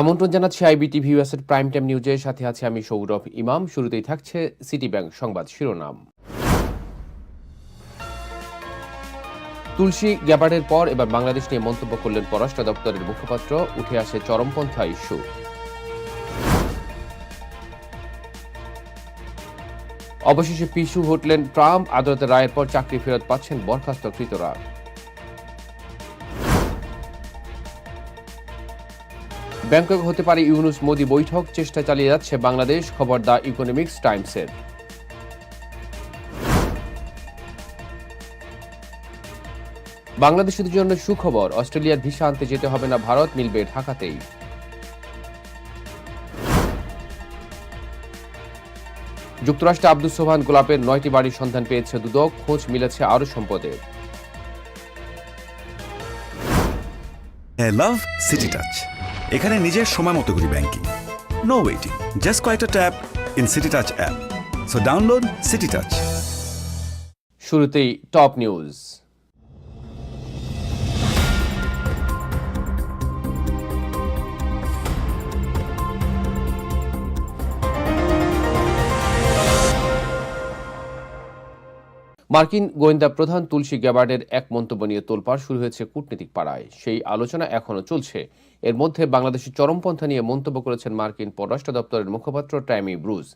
আমন্ত্রণ জানাচ্ছি আইবিটিভি ইউএসের প্রাইম টাইম নিউজের সাথে আছে আমি সৌরভ ইমাম। শুরুতেই থাকছে সিটি ব্যাংক সংবাদ শিরোনাম। তুলসী গ্যাবার্ডের পর এবার বাংলাদেশ নিয়ে মন্তব্য করলেন পররাষ্ট্র দপ্তরের মুখপাত্র। উঠে আসে চরমপন্থা ইস্যু। অবশেষে পিছু হটলেন ট্রাম্প। আদালতের রায়ের পর চাকরি ফেরত পাচ্ছেন বরখাস্তকৃতরা। ব্যাংকক হতে পারে ইউনুস মোদি বৈঠক, চেষ্টা চালিয়ে যাচ্ছে বাংলাদেশ, খবর দ্য ইকোনমিক্স টাইমসের বাংলাদেশের জন্য সুখবর, অস্ট্রেলিয়ার ভিসা আনতে যেতে হবে না ভারত, মিলবে ঢাকাতেই। যুক্তরাষ্ট্রে আব্দুল সোহান গোলাপের নয়টি বাড়ির সন্ধান পেয়েছে দুদক, খোঁজ মিলেছে আরও সম্পদের। I love City Touch. এখানে নিজের সময় মতো করি ব্যাংকিং নো ওয়েটিং জাস্ট কয়েকটা tap in City Touch app so download City Touch শুরুতেই টপ নিউজ মার্কিন গোয়েন্দা প্রধান তুলসী গ্যাবার্ডের এক মন্তব্য নিয়ে তোলপাড় শুরু হয়েছে কূটনীতিক পাড়ায়। সেই আলোচনা এখনও চলছে। এর মধ্যে বাংলাদেশের চরমপন্থা নিয়ে মন্তব্য করেছেন মার্কিন পররাষ্ট্র দপ্তরের মুখপাত্র টাইমি ব্রুজ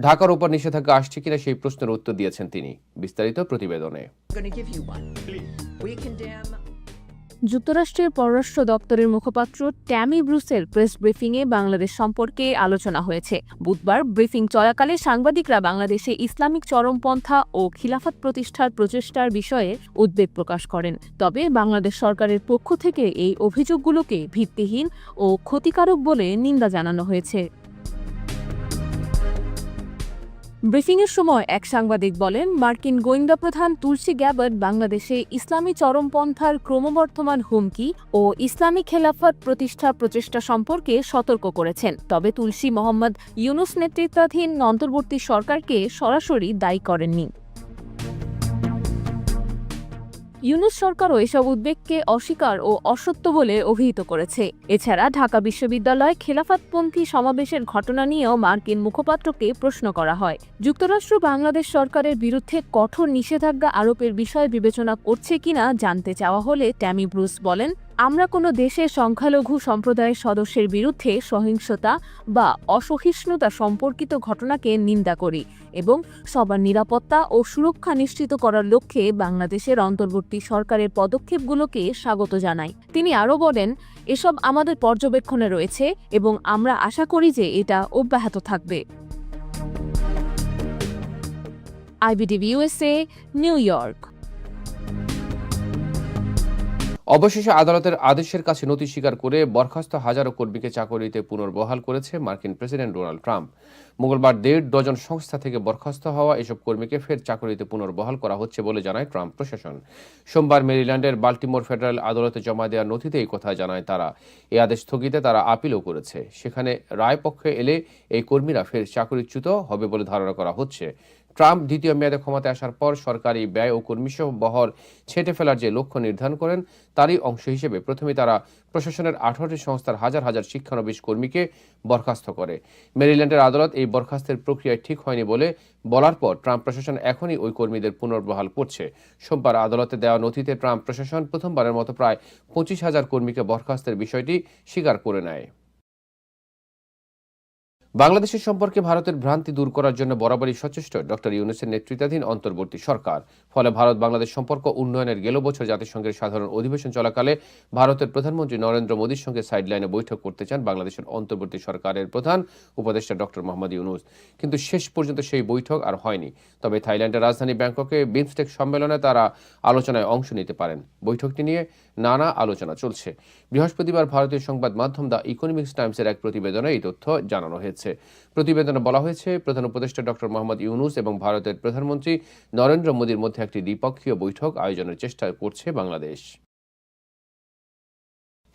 ঢাকার উপর নিষেধাজ্ঞা আসছে কিনা সেই প্রশ্নের উত্তর দিয়েছেন তিনি বিস্তারিত প্রতিবেদনে। যুক্তরাষ্ট্রের পররাষ্ট্র দপ্তরের মুখপাত্র ট্যামি ব্রুসের প্রেস ব্রিফিংয়ে বাংলাদেশ সম্পর্কে আলোচনা হয়েছে। বুধবার ব্রিফিং চলাকালে সাংবাদিকরা বাংলাদেশে ইসলামিক চরমপন্থা ও খিলাফত প্রতিষ্ঠার প্রচেষ্টার বিষয়ে উদ্বেগ প্রকাশ করেন। তবে বাংলাদেশ সরকারের পক্ষ থেকে এই অভিযোগগুলোকে ভিত্তিহীন ও ক্ষতিকারক বলে নিন্দা জানানো হয়েছে। ব্রিফিংয়ের সময় এক সাংবাদিক বলেন, মার্কিন গোয়েন্দা প্রধান তুলসি গ্যাবার্ড বাংলাদেশে ইসলামী চরমপন্থার ক্রমবর্ধমান হুমকি ও ইসলামী খেলাফত প্রতিষ্ঠা প্রচেষ্টা সম্পর্কে সতর্ক করেছেন। তবে তুলসী মোহাম্মদ ইউনুস নেতৃত্বাধীন অন্তর্বর্তী সরকারকে সরাসরি দায়ী করেননি। ইউনুস সরকারও এসব উদ্বেগকে অস্বীকার ও অসত্য বলে অভিহিত করেছে। এছাড়া ঢাকা বিশ্ববিদ্যালয় খেলাফতপন্থী সমাবেশের ঘটনা নিয়েও মার্কিন মুখপাত্রকে প্রশ্ন করা হয়। যুক্তরাষ্ট্র বাংলাদেশ সরকারের বিরুদ্ধে কঠোর নিষেধাজ্ঞা আরোপের বিষয়ে বিবেচনা করছে কিনা জানতে চাওয়া হলে ট্যামি ব্রুস বলেন আমরা কোনো দেশের সংখ্যালঘু সম্প্রদায়ের সদস্যের বিরুদ্ধে সহিংসতা বা অসহিষ্ণুতা সম্পর্কিত ঘটনাকে নিন্দা করি এবং সবার নিরাপত্তা ও সুরক্ষা নিশ্চিত করার লক্ষ্যে বাংলাদেশের অন্তর্বর্তী সরকারের পদক্ষেপগুলোকে স্বাগত জানাই। তিনি আরও বলেন, এসব আমাদের পর্যবেক্ষণে রয়েছে এবং আমরা আশা করি যে এটা অব্যাহত থাকবে। IBTV USA New York. অবশেষে আদালতের আদেশের কাছে নথি স্বীকার করে বরখাস্ত হাজারো কর্মীকে চাকরিতে পুনর্বহাল করেছে মার্কিন প্রেসিডেন্ট ডোনাল্ড ট্রাম্প। মঙ্গলবার দেড় ডজন সংস্থা থেকে বরখাস্ত হওয়া এসব কর্মীকে ফের চাকরিতে পুনর্বহাল করা হচ্ছে বলে জানায় ট্রাম্প প্রশাসন। সোমবার মেরিল্যান্ডের বাল্টিমোর ফেডারেল আদালতে জমা দেওয়ার নথিতে এই কথা জানায় তারা। এই আদেশ স্থগিতে তারা আপিলও করেছে। সেখানে রায় পক্ষে এলে এই কর্মীরা ফের চাকরিচ্যুত হবে বলে ধারণা করা হচ্ছে। ট্রাম্প দ্বিতীয় মেয়াদে ক্ষমতায় আসার পর সরকারি ব্যয় ও কর্মীসহ বহর ছেটে ফেলার যে লক্ষ্য নির্ধারণ করেন, তারই অংশ হিসেবে প্রথমে তারা প্রশাসনের আঠারোটি সংস্থার হাজার হাজার শিক্ষানবিশ কর্মীকে বরখাস্ত করে। মেরিল্যান্ডের আদালত এই বরখাস্তের প্রক্রিয়া ঠিক হয়নি বলে বলার পর ট্রাম্প প্রশাসন এখনই ওই কর্মীদের পুনর্বহাল করছে। সোমবার আদালতে দেওয়া নথিতে ট্রাম্প প্রশাসন প্রথমবারের মতো প্রায় পঁচিশ হাজার কর্মীকে বরখাস্তের বিষয়টি স্বীকার করে নেয়। বাংলাদেশের সম্পর্কে ভারতের ভ্রান্তি দূর করার জন্য বরাবরই সচেষ্ট ডক্টর ইউনুসের নেতৃত্বাধীন অন্তর্বর্তী সরকার। ফলে ভারত বাংলাদেশ সম্পর্ক উন্নয়নের গেল বছর জাতিসংঘের সাধারণ অধিবেশন চলাকালে ভারতের প্রধানমন্ত্রী নরেন্দ্র মোদীর সঙ্গে সাইডলাইনে বৈঠক করতে চান বাংলাদেশের অন্তর্বর্তী সরকারের প্রধান উপদেষ্টা ডক্টর মোহাম্মদ ইউনুস। কিন্তু শেষ পর্যন্ত সেই বৈঠক আর হয়নি। তবে থাইল্যান্ডের রাজধানী ব্যাংককে বিমস্টেক সম্মেলনে তারা আলোচনায় অংশ নিতে পারেন। বৈঠকটি নিয়ে নানা আলোচনা চলছে। বৃহস্পতিবার ভারতীয় সংবাদ মাধ্যম দ্য ইকোনমিক্স টাইমসের এক প্রতিবেদনে এই তথ্য জানানো হয়েছে। প্রতিবেদনে বলা হয়েছে, প্রধান উপদেষ্টা ডক্টর মোহাম্মদ ইউনুস এবং ভারতের প্রধানমন্ত্রী নরেন্দ্র মোদীর মধ্যে একটি দ্বিপক্ষীয় বৈঠক আয়োজনের চেষ্টা করছে বাংলাদেশ।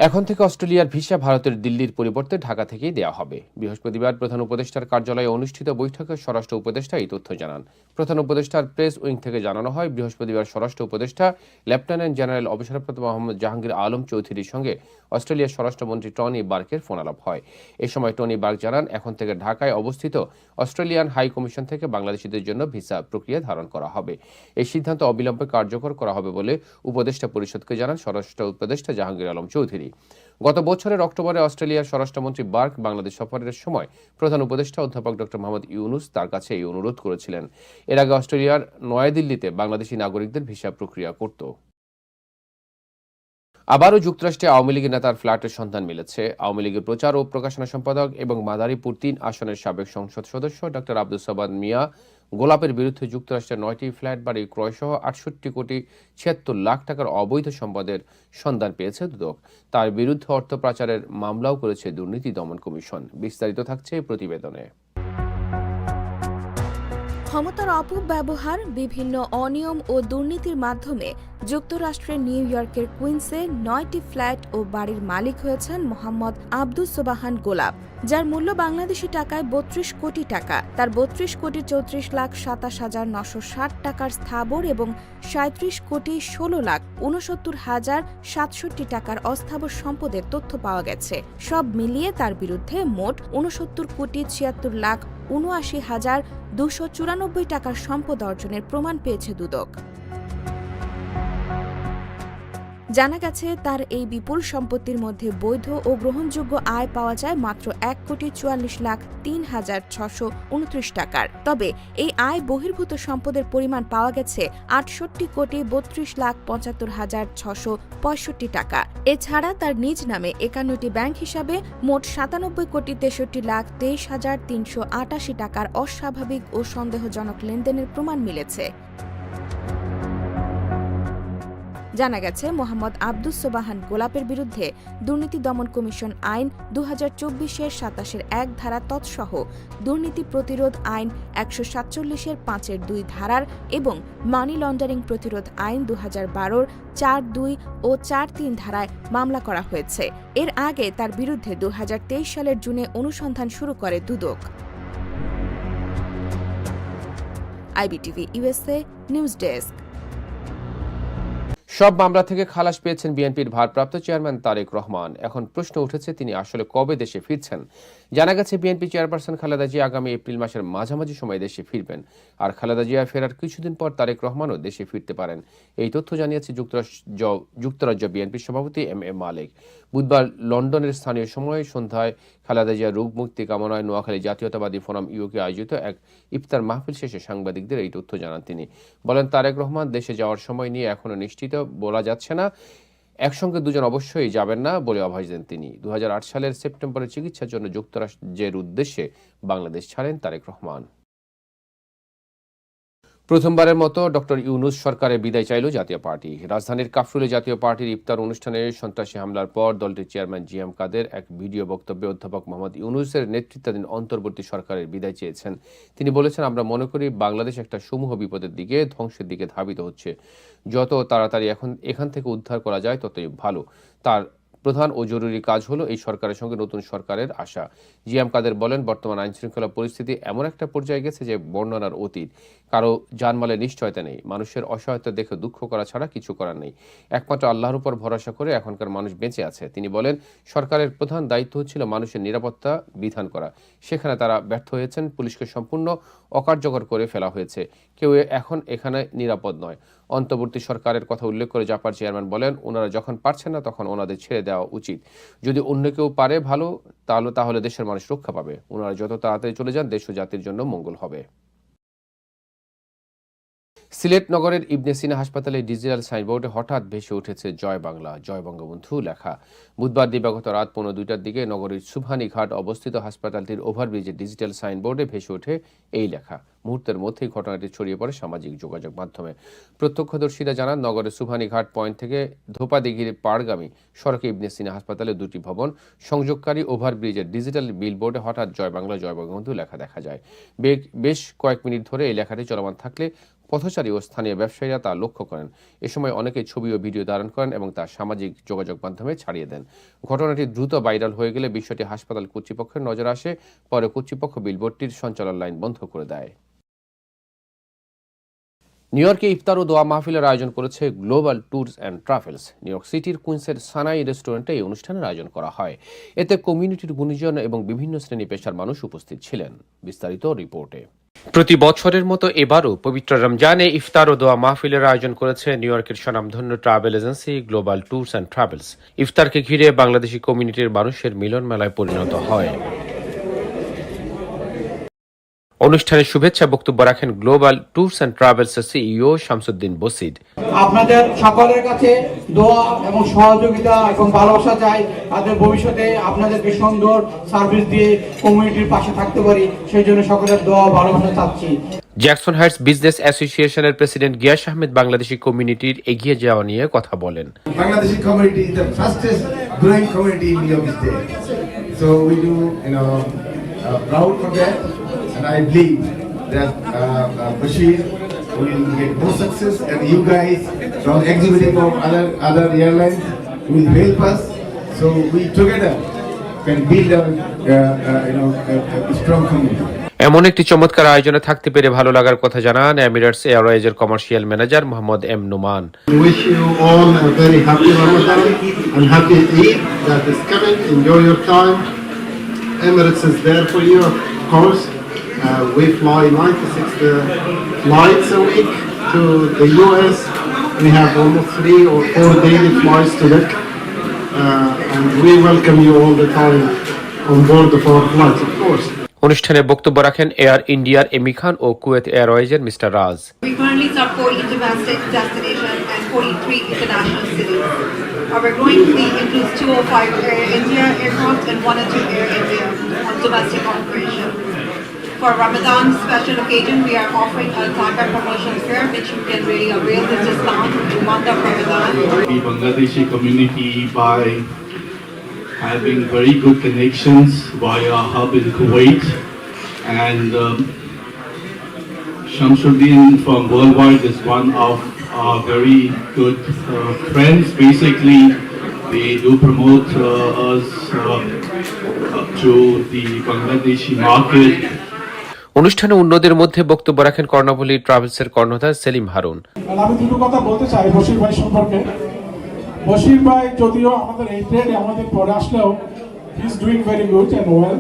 এখন থেকে অস্ট্রেলিয়ার ভিসা ভারতের দিল্লির পরিবর্তে ঢাকা থেকেই দেওয়া হবে। বৃহস্পতিবার প্রধান উপদেষ্টার কার্যালয়ে অনুষ্ঠিত বৈঠকে স্বরাষ্ট্র উপদেষ্টা এই তথ্য জানান। প্রধান উপদেষ্টার প্রেস উইং থেকে জানানো হয়, বৃহস্পতিবার স্বরাষ্ট্র উপদেষ্টা, লেফটেন্যান্ট জেনারেল অবসরপ্রাপ্ত মোহাম্মদ জাহাঙ্গীর আলম চৌধুরীর সঙ্গে অস্ট্রেলিয়ার স্বরাষ্ট্রমন্ত্রী টনি বার্কের ফোনালাপ হয়। এ সময় টনি বার্ক জানান, এখন থেকে ঢাকায় অবস্থিত অস্ট্রেলিয়ান হাই কমিশন থেকে বাংলাদেশিদের জন্য ভিসা প্রক্রিয়া ধারণ করা হবে। এই সিদ্ধান্ত অবিলম্বে কার্যকর করা হবে বলে উপদেষ্টা পরিষদকে জানান স্বরাষ্ট্র উপদেষ্টা জাহাঙ্গীর আলম চৌধুরী। গত বছরের অক্টোবরে অস্ট্রেলিয়ার স্বরাষ্ট্রমন্ত্রী বার্ক বাংলাদেশ সফরের সময় প্রধান উপদেষ্টা অধ্যাপক ডক্টর মোহাম্মদ ইউনুস তার কাছে এই অনুরোধ করেছিলেন। এর আগে অস্ট্রেলিয়ার নয়াদিল্লিতে বাংলাদেশি নাগরিকদের ভিসা প্রক্রিয়া করত। আবারও যুক্তরাষ্ট্রে আওয়ামী লীগের নেতার ফ্ল্যাটের সন্ধান মিলেছে। আওয়ামী লীগের প্রচার ও প্রকাশনা সম্পাদক এবং মাদারীপুর তিন আসনের সাবেক সংসদ সদস্য ডক্টর আব্দুল সাবাদ মিয়া গোলাপের বিরুদ্ধে যুক্তরাষ্ট্রের নয়টি ফ্ল্যাট বাড়ি ক্রয়সহ আটষট্টি কোটি ছিয়াত্তর লাখ টাকার অবৈধ সম্পদের সন্ধান পেয়েছে দুদক। তার বিরুদ্ধে অর্থ পাচারের মামলাও করেছে দুর্নীতি দমন কমিশন। বিস্তারিত থাকছে এই প্রতিবেদনে। ক্ষমতার অপব্যবহার, বিভিন্ন অনিয়ম ও দুর্নীতির মাধ্যমে যুক্তরাষ্ট্রের নিউ ইয়র্কের কুইন্সে নয়টি ফ্ল্যাট ও বাড়ির মালিক হয়েছেন মোহাম্মদ আব্দুস সোবাহান গোলাপ, যার মূল্য বাংলাদেশি টাকায় বত্রিশ কোটি টাকা। তার বত্রিশ কোটি চৌত্রিশ লাখ সাতাশ হাজার নশো ষাট টাকার স্থাবর এবং সাঁত্রিশ কোটি ষোলো লাখ উনসত্তর হাজার সাতষট্টি টাকার অস্থাবর সম্পদের তথ্য পাওয়া গেছে। সব মিলিয়ে তার বিরুদ্ধে মোট উনসত্তর কোটি ছিয়াত্তর লাখ উনআশি হাজার দুশো চুরানব্বই টাকার সম্পদ অর্জনের প্রমাণ পেয়েছে দুদক। জানা গেছে, তার এই বিপুল সম্পত্তির মধ্যে বৈধ ও গ্রহণযোগ্য আয় পাওয়া যায় মাত্র এক কোটি চুয়াল্লিশ লাখ তিন হাজার ছশো উনত্রিশ টাকার। তবে এই আয় বহির্ভূত সম্পদের পরিমাণ পাওয়া গেছে আটষট্টি কোটি বত্রিশ লাখ পঁচাত্তর হাজার ছশো পঁয়ষট্টি টাকা। এছাড়া তার নিজ নামে একান্নটি ব্যাংক হিসাবে মোট সাতানব্বই কোটি তেষট্টি লাখ তেইশ হাজার তিনশো আটাশি টাকার অস্বাভাবিক ও সন্দেহজনক লেনদেনের প্রমাণ মিলেছে। জানা গেছে, মোহাম্মদ আব্দুস সোবাহান গোলাপের বিরুদ্ধে দুর্নীতি দমন কমিশন আইন দু হাজার চব্বিশের সাতাশের এক ধারা তৎসহ দুর্নীতি প্রতিরোধ আইন একশো সাতচল্লিশের পাঁচের দুই ধারার এবং মানি লন্ডারিং প্রতিরোধ আইন দু হাজার বারোর চার দুই ও চার তিন ধারায় মামলা করা হয়েছে। এর আগে তার বিরুদ্ধে দু হাজার তেইশ সালের জুনে অনুসন্ধান শুরু করে দুদক। IBTV USA news desk. সব মামলা থেকে খালাস পেয়েছেন বিএনপির ভারপ্রাপ্ত চেয়ারম্যান তারেক রহমান। এখন প্রশ্ন উঠেছে, তিনি আসলে কবে দেশে ফিরছেন? জানা গেছে, বিএনপি চেয়ারপারসন খালেদা জিয়া আগামী এপ্রিল মাসের মাঝামাঝি সময় দেশে ফিরবেন। আর খালেদা জিয়া ফেরার কিছুদিন পর তারেক রহমানও দেশে ফিরতে পারেন। এই তথ্য জানিয়েছে যুক্তরাজ্য যুক্তরাজ্য বিএনপির সভাপতি এম এ মালিক। বুধবার লন্ডনের স্থানীয় সময় সন্ধ্যায় খালেদা জিয়া রোগ মুক্তি কামনায় নোয়াখালী জাতীয়তাবাদী ফোরাম ইউকে আয়োজিত এক ইফতার মাহফিল শেষে সাংবাদিকদের এই তথ্য জানান তিনি। বলেন, তারেক রহমান দেশে যাওয়ার সময় নিয়ে এখনও নিশ্চিত বলা যাচ্ছে না। একসঙ্গে দুজন অবশ্যই যাবেন না বলে আভাস দেন তিনি। দু হাজার আট সালের সেপ্টেম্বরে চিকিৎসার জন্য যুক্তরাষ্ট্রের উদ্দেশ্যে বাংলাদেশ ছাড়েন তারেক রহমান। প্রথমবারের মতো ডক্টর ইউনুস সরকারের বিদায় চাইল জাতীয় পার্টি। রাজধানীর কাফরুলে জাতীয় পার্টির ইফতার অনুষ্ঠানে সন্ত্রাসী হামলার পর দলটির চেয়ারম্যান জি এম কাদের এক ভিডিও বক্তব্যে অধ্যাপক মোহাম্মদ ইউনুসের নেতৃত্বাধীন অন্তর্বর্তী সরকারের বিদায় চেয়েছেন। তিনি বলেছেন, আমরা মনে করি বাংলাদেশ একটা সমূহ বিপদের দিকে, ধ্বংসের দিকে ধাবিত হচ্ছে। যত তাড়াতাড়ি এখন, এখান থেকে উদ্ধার করা যায়, ততই ভালো। তার প্রধান ও জরুরি কাজ হলো এই সরকারের সঙ্গে নতুন সরকারের আশা জিএম কাদের বলেন, বর্তমান আইন শৃঙ্খলা পরিস্থিতি এমন একটা পর্যায়ে গেছে যে বর্ণনার অতীত। কারও জানমালের নিশ্চয়তা নেই। মানুষের অসহায়তা দেখে দুঃখ করা ছাড়া কিছু করার নেই। একমাত্র আল্লাহর উপর ভরসা করে এখনকার মানুষ বেঁচে আছে। তিনি বলেন, সরকারের প্রধান দায়িত্ব হচ্ছিল মানুষের নিরাপত্তা বিধান করা। সেখানে তারা ব্যর্থ হয়েছেন। পুলিশকে সম্পূর্ণ অকার্যকর করে ফেলা হয়েছে। কেউ এখন এখানে নিরাপদ নয়। অন্তর্বর্তী সরকারের কথা উল্লেখ করে জাপার চেয়ারম্যান বলেন, ওনারা যখন পারছেন না, তখন ওনাদের ছেড়ে দেওয়া উচিত। যদি অন্য কেউ পারে ভালো, তাহলে তাহলে দেশের মানুষ রক্ষা পাবে। ওনারা যত তাড়াতাড়ি চলে যান, দেশ ও জাতির জন্য মঙ্গল হবে। সিলেট নগরের ইবনে সিনা হাসপাতালে ডিজিটাল সাইনবোর্ডে হঠাৎ ভেসে উঠেছে জয় বাংলা, জয় বঙ্গবন্ধু লেখা। বুধবার দিবাগত রাত পনেরো দুইটার দিকে নগরীর সুবহানি ঘাট অবস্থিত হাসপাতালটির ওভারব্রিজের ডিজিটাল সাইনবোর্ডে ভেসে ওঠে এই লেখা। মুহূর্তের মধ্যেই ঘটনাটি ছড়িয়ে পড়ে সামাজিক যোগাযোগ মাধ্যমে। প্রত্যক্ষদর্শীরা জানান, নগরের সুবহানি ঘাট পয়েন্ট থেকে ধোপাদিঘির পাড়গামী সড়কে ইবনে সিনা হাসপাতালে দুটি ভবন, সংযোগকারী ওভারব্রিজের ডিজিটাল বিলবোর্ডে হঠাৎ জয় বাংলা, জয় বঙ্গবন্ধু লেখা দেখা যায়। বেশ কয়েক মিনিট ধরে এই লেখাটি চলমান থাকলে পথচারী ও স্থানীয় ব্যবসায়ীরা তা লক্ষ্য করেন। এ সময় অনেকে ছবি ও ভিডিও ধারণ করেন এবং তা সামাজিক যোগাযোগ মাধ্যমে ছাড়িয়ে দেন। ঘটনাটি দ্রুত ভাইরাল হয়ে গেলে বিষয়টি হাসপাতাল কর্তৃপক্ষের নজর আসে, পরে কর্তৃপক্ষ বিলবোর্ডটির সঞ্চালন লাইন বন্ধ করে দেয়। নিউ ইয়র্কে ইফতার ও দোয়া মাহফিলের আয়োজন করেছে global tours and travels. New York সিটির কুইন্সের সানাই রেস্টুরেন্টে এই অনুষ্ঠানের আয়োজন করা হয়। এতে কমিউনিটির গুণীজন এবং বিভিন্ন শ্রেণি পেশার মানুষ উপস্থিত ছিলেন। বিস্তারিত রিপোর্টে। প্রতি বছরের মতো এবারও পবিত্র রমজানে ইফতার ও দোয়া মাহফিলের আয়োজন করেছে নিউ ইয়র্কের স্বনামধন্য travel agency global tours and travels. ইফতারকে ঘিরে বাংলাদেশি কমিউনিটির মানুষের মিলন মেলায় পরিণত হয়। অনুষ্ঠানে শুভেচ্ছা বক্তব্য রাখেন গ্লোবাল ট্যুরস অ্যান্ড ট্রাভেলসের সিইও শামসুদ্দিন বসিদ আপনাদের সকলের কাছে দোয়া এবং সহযোগিতা এবং ভালোবাসা চাই। তাদের ভবিষ্যতে আপনাদেরকে সুন্দর সার্ভিস দিয়ে কমিউনিটির পাশে থাকতে পারি। সেই জন্য সকলের দোয়া ও ভালোবাসা চাচ্ছি। জ্যাকসন হাইটস বিজনেস অ্যাসোসিয়েশনের প্রেসিডেন্ট গিয়াস আহমেদ বাংলাদেশি কমিউনিটির এগিয়ে যাওয়া নিয়ে কথা বলেন। the fastest growing community in New York State. So we do, you know, uh, proud for that, and I believe that uh, uh, Bashir will get more success, and you guys from exhibiting from other other airlines will help us. So we together can build a, uh, uh, you know, a, a strong community. এমন একটি চমৎকার আয়োজনে থাকতে পেরে ভালো লাগার কথা জানান Emirates এয়ারওয়েজের commercial manager Mohammad M Numan wish you all a very happy Ramadan and happy Eid that is coming. Enjoy your time. Emirates is there for you, of course. Uh, we fly 96 uh, flights a week to the US. We have almost three or four daily flights to Mecca. Uh, and we welcome you all the time on board of our flights, of course. অনুষ্ঠানে বক্তব্য রাখেন air ইন্ডিয়ার এমি খান ও Kuwait এয়ারওয়েজের mister Raj We currently serve 40 domestic destinations and 43 international cities. Our growing fleet includes 205 Air India aircraft and 1 or 2 Air India on domestic operation. For Ramadan special occasion, we are offering a Tiger promotion fair, which you can really avail this discount in the month of Ramadan. the Bangladeshi community by having very good connections via hub in Kuwait and um, Shamsuddin from Worldwide is one of our very good uh, friends. Basically, they do promote uh, us uh, to the Bangladeshi market অনুষ্ঠানে অন্যদের মধ্যে বক্তব্য রাখেন কর্ণাবলী ট্রাভেলসের কর্ণধার সেলিম হারুন। আমি দুটো কথা বলতে চাই বশির ভাই সম্পর্কে। বশির ভাই যদিও আমাদের এই ট্রেডে আমাদের পরে আসলেও he is doing very good and well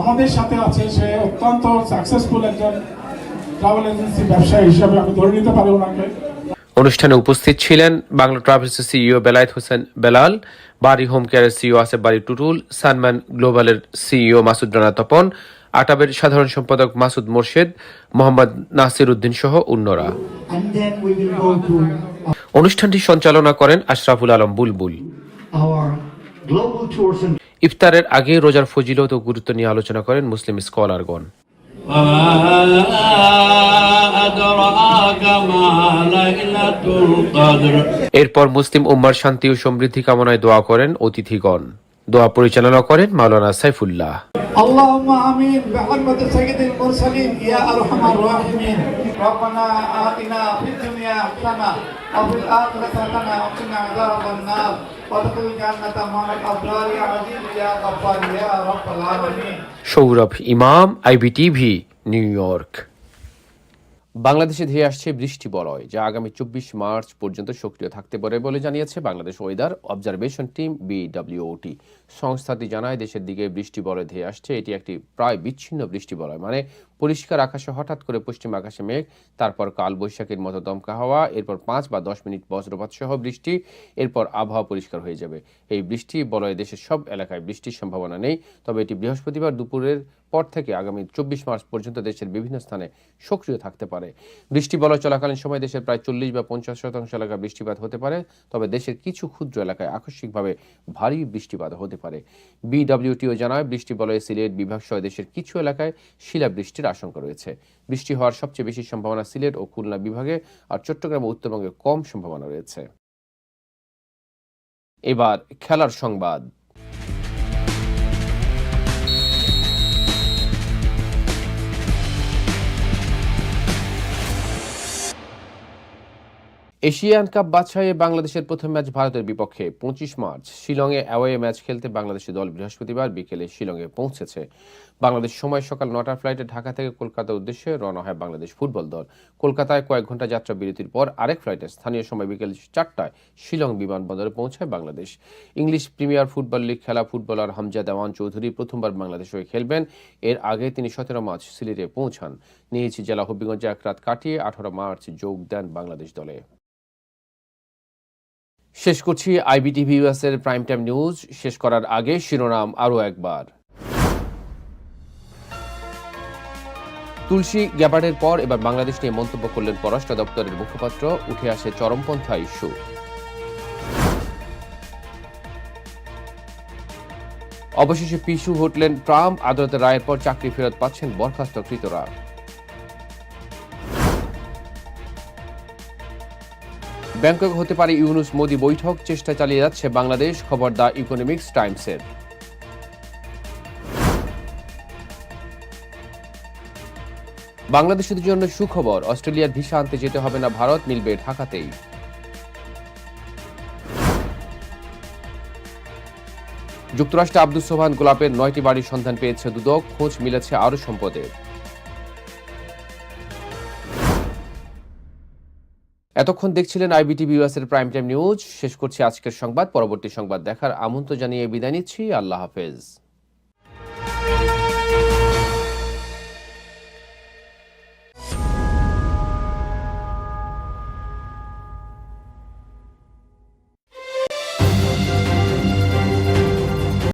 আমাদের সাথে আছে সে অত্যন্ত সাকসেসফুল একজন ট্রাভেল এজেন্সি ব্যবসায়ী হিসাবে আমি ধরে নিতে পারি ওনাকে। অনুষ্ঠানে উপস্থিত ছিলেন বাংলা ট্রাভেলসের সিইও বেলায়েত হোসেন বেলাল বাড়ি হোম কেয়ারের সিইও আসেফ বাড়ি টুটুল সানম্যান গ্লোবালের সিইও মাসুদ রানা তপন আটাবের সাধারণ সম্পাদক মাসুদ মোর্শেদ মোহাম্মদ নাসির উদ্দিন সহ অন্যরা। অনুষ্ঠানটি সঞ্চালনা করেন আশরাফুল আলম বুলবুল। ইফতারের আগে রোজার ফজিলত ও গুরুত্ব নিয়ে আলোচনা করেন মুসলিম স্কলারগণ। এরপর মুসলিম উম্মার শান্তি ও সমৃদ্ধি কামনায় দোয়া করেন অতিথিগণ। দোয়া পরিচালনা করেন মাওলানা সাইফুল্লাহ اللهم امين بحرمة سيد المرسلين يا ارحم الراحمين ربنا اتنا في الدنيا حسنة وفي الآخرة حسنة وقنا عذاب النار وادخل الجنة مع الأبرار يا عزيز يا غفار يا رب العالمين সৌরভ ইমাম আইবিটিভি নিউ ইয়র্ক বাংলাদেশে ধেয়ে আসছে বৃষ্টি বলয় যা আগামী চব্বিশ মার্চ পর্যন্ত সক্রিয় থাকতে পারে বলে জানিয়েছে Bangladesh weather observation team BWT সংস্থাটি জানায়, দেশের দিকে বৃষ্টি বলয় ধেয়ে আসছে। এটি একটি প্রায় বিচ্ছিন্ন বৃষ্টি বলয়। মানে পরিষ্কার আকাশে হঠাৎ করে পশ্চিম আকাশে মেঘ, তারপর কাল বৈশাখীর মতো দমকা হাওয়া, এরপর পাঁচ বা দশ মিনিট বজ্রপাত সহ বৃষ্টি, এরপর আবহাওয়া পরিষ্কার হয়ে যাবে। এই বৃষ্টি বলয়ে দেশের সব এলাকায় বৃষ্টির সম্ভাবনা নেই। তবে এটি বৃহস্পতিবার দুপুরের পর থেকে আগামী চব্বিশ মার্চ পর্যন্ত দেশের বিভিন্ন স্থানে সক্রিয় থাকতে পারে। বৃষ্টি বলয় চলাকালীন সময় দেশের প্রায় চল্লিশ বা পঞ্চাশ শতাংশ এলাকায় বৃষ্টিপাত হতে পারে। তবে দেশের কিছু ক্ষুদ্র এলাকায় আকস্মিকভাবে ভারী বৃষ্টিপাত হতে পারে। বিডব্লিউটিও জানায়, বৃষ্টি বলয়ে সিলেট বিভাগ সহ দেশের কিছু এলাকায় শিলাবৃষ্টির আশঙ্কা রয়েছে। বৃষ্টি হওয়ার সবচেয়ে বেশি সম্ভাবনা সিলেট ও খুলনা বিভাগে, আর চট্টগ্রাম ও উত্তরবঙ্গে কম সম্ভাবনা রয়েছে। এবার খেলার সংবাদ। এশিয়ান কাপ বাছাইয়ে বাংলাদেশের প্রথম ম্যাচ ভারতের বিপক্ষে পঁচিশ মার্চ। শিলংয়ে অ্যাওয়ে ম্যাচ খেলতে বাংলাদেশি দল বৃহস্পতিবার বিকেলে শিলংয়ে পৌঁছেছে। বাংলাদেশ সময় সকাল নটার ফ্লাইটে ঢাকা থেকে কলকাতার উদ্দেশ্যে রওনা হয় বাংলাদেশ ফুটবল দল। কলকাতায় কয়েক ঘণ্টা যাত্রা বিরতির পর আরেক ফ্লাইটে স্থানীয় সময় বিকেল চারটায় শিলং বিমানবন্দরে পৌঁছায় Bangladesh. English premier football league খেলা ফুটবলার হামজা দেওয়ান চৌধুরী প্রথমবার বাংলাদেশ হয়ে খেলবেন। এর আগে তিনি সতেরো মার্চ সিলেটে পৌঁছান। নিয়েছি জেলা হবিগঞ্জে এক রাত কাটিয়ে আঠারো মার্চ যোগ দেন বাংলাদেশ দলে। শেষ করছি আইবিটিভি ইউএস এর প্রাইম টাইম নিউজ শেষ করার আগে শিরোনাম আরও একবার। তুলসী গ্যাবার্ডের পর এবার বাংলাদেশ নিয়ে মন্তব্য করলেন পররাষ্ট্র দপ্তরের মুখপাত্র। উঠে আসে চরমপন্থা ইস্যু। অবশেষে পিছু হটলেন ট্রাম্প। আদালতের রায়ের পর চাকরি ফেরত পাচ্ছেন বরখাস্তকৃতরা। ব্যাংকক হতে পারে ইউনুস মোদি বৈঠক, চেষ্টা চালিয়ে যাচ্ছে বাংলাদেশ, খবর দ্য ইকোনমিক্স টাইমসের। বাংলাদেশের জন্য সুখবর, অস্ট্রেলিয়ার ভিসা আনতে যেতে হবে না ভারত, মিলবে ঢাকাতেই। যুক্তরাষ্ট্রে আব্দুল সোহান গোলাপের নয়টি বাড়ির সন্ধান পেয়েছে দুদক, খোঁজ মিলেছে আরও সম্পদের। এতক্ষণ দেখছিলেন আইবিটিভি ইউএসের প্রাইম টাইম নিউজ। শেষ করছি আজকের সংবাদ। পরবর্তী সংবাদ দেখার আমন্ত্রণ জানিয়ে বিদায় নিচ্ছি। আল্লাহ হাফেজ।